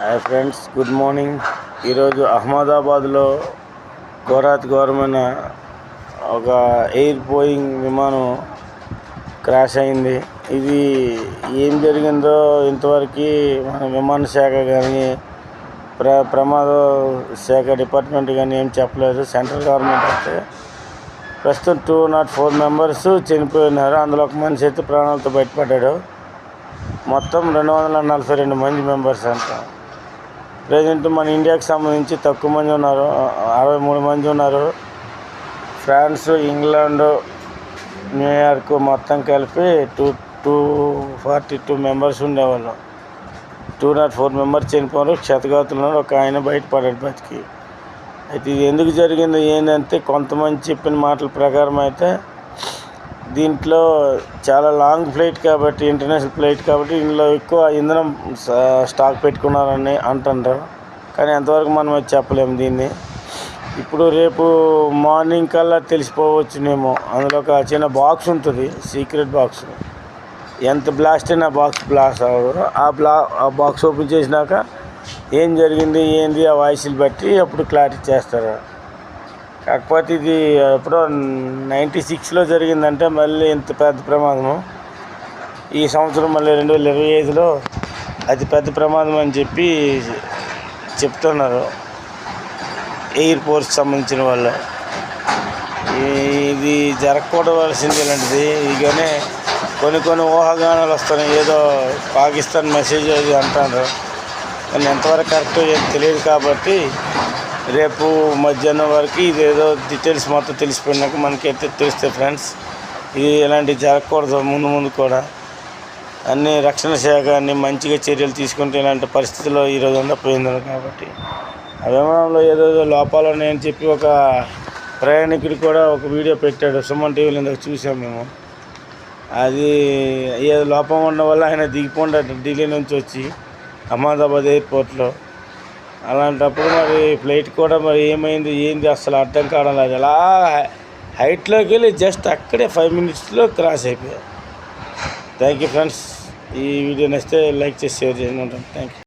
Hi friends good morning ఈరోజు అహ్మదాబాద్లో ఘోరాత్ ఘోరమైన ఒక ఎయిర్ బోయింగ్ విమానం క్రాష్ అయింది. ఇది ఏం జరిగిందో ఇంతవరకు మన విమాన శాఖ కానీ ప్ర ప్రమాద శాఖ డిపార్ట్మెంట్ కానీ ఏం చెప్పలేదు. సెంట్రల్ గవర్నమెంట్ అయితే ప్రస్తుతం టూ నాట్ ఫోర్ మెంబర్స్ చనిపోయినారు. అందులో ఒక మనిషి అయితే ప్రాణాలతో బయటపడ్డాడు. మొత్తం రెండు వందల నలభై రెండు మంది మెంబర్స్ అంటాం. ప్రజెంట్ మన ఇండియాకి సంబంధించి తక్కువ మంది ఉన్నారు. అరవై మూడు మంది ఉన్నారు. ఫ్రాన్స్ ఇంగ్లాండ్ న్యూయార్క్ మొత్తం కలిపి two two forty two members ఉండేవాళ్ళు. టూ నాట్ ఫోర్ మెంబర్స్ చనిపోయారు క్షతగాతులు ఒక ఆయన బయటపడాడు బతికి. అయితే ఇది ఎందుకు జరిగిందో ఏంటంటే కొంతమంది చెప్పిన మాటల ప్రకారం అయితే దీంట్లో చాలా లాంగ్ ఫ్లైట్ కాబట్టి ఇంటర్నేషనల్ ఫ్లైట్ కాబట్టి ఇందులో ఎక్కువ ఇంధనం స్టాక్ పెట్టుకున్నారని అంటుంటారు. కానీ ఎంతవరకు మనం అది చెప్పలేము దీన్ని. ఇప్పుడు రేపు మార్నింగ్ కల్లా తెలిసిపోవచ్చునేమో. అందులో ఒక చిన్న బాక్స్ ఉంటుంది సీక్రెట్ బాక్స్ ఎంత బ్లాస్ట్ అయినా బాక్స్ బ్లాస్ట్ అవ్వదు. ఆ బ్లా ఆ బాక్స్ ఓపెన్ చేసినాక ఏం జరిగింది ఏంది ఆ వాయిస్లు బట్టి అప్పుడు క్లారిటీ చేస్తారు. కాకపోతే ఇది ఎప్పుడో నైంటీ సిక్స్లో జరిగిందంటే మళ్ళీ ఇంత పెద్ద ప్రమాదము. ఈ సంవత్సరం మళ్ళీ రెండు వేల ఇరవై ఐదులో అతి పెద్ద ప్రమాదం అని చెప్పి చెప్తున్నారు. ఎయిర్ ఫోర్స్ సంబంధించిన వాళ్ళు. ఇది జరగకూడవలసింది ఇలాంటిది. ఇకనే కొన్ని కొన్ని ఊహాగానాలు వస్తున్నాయి. ఏదో పాకిస్తాన్ మెసేజ్ అది అంటారు. కానీ ఎంతవరకు కరెక్ట్ ఏం తెలియదు కాబట్టి రేపు మధ్యాహ్నం వరకు ఇదేదో డీటెయిల్స్ మొత్తం తెలిసిపోయినాక మనకైతే తెలుస్తాయి ఫ్రెండ్స్ ఇది ఎలాంటి జరగకూడదు ముందు ముందు కూడా. అన్ని రక్షణ శాఖ అన్ని మంచిగా చర్యలు తీసుకుంటే ఇలాంటి పరిస్థితుల్లో ఈరోజు ఉండపోయింది కాబట్టి. ఆ విమానంలో ఏదో ఏదో లోపాలు ఉన్నాయని చెప్పి ఒక ప్రయాణికుడు కూడా ఒక వీడియో పెట్టాడు. సుమన్ టీవీలో ఇందాక చూసాం మేము. అది ఏదో లోపం ఉండడం వల్ల ఆయన దిగిపోండి ఢిల్లీ నుంచి వచ్చి అహ్మదాబాద్ ఎయిర్పోర్ట్లో. అలాంటప్పుడు మరి ఫ్లైట్ కూడా మరి ఏమైంది ఏంది అసలు అర్థం కావడం లేదు. అలా హైట్లోకి వెళ్ళి జస్ట్ అక్కడే ఫైవ్ మినిట్స్లో క్రాస్ అయిపోయాయి. థ్యాంక్ యూ ఫ్రెండ్స్ ఈ వీడియో నచ్చితే లైక్ చేసి షేర్ చేయండి. ఉంటాను. Thank you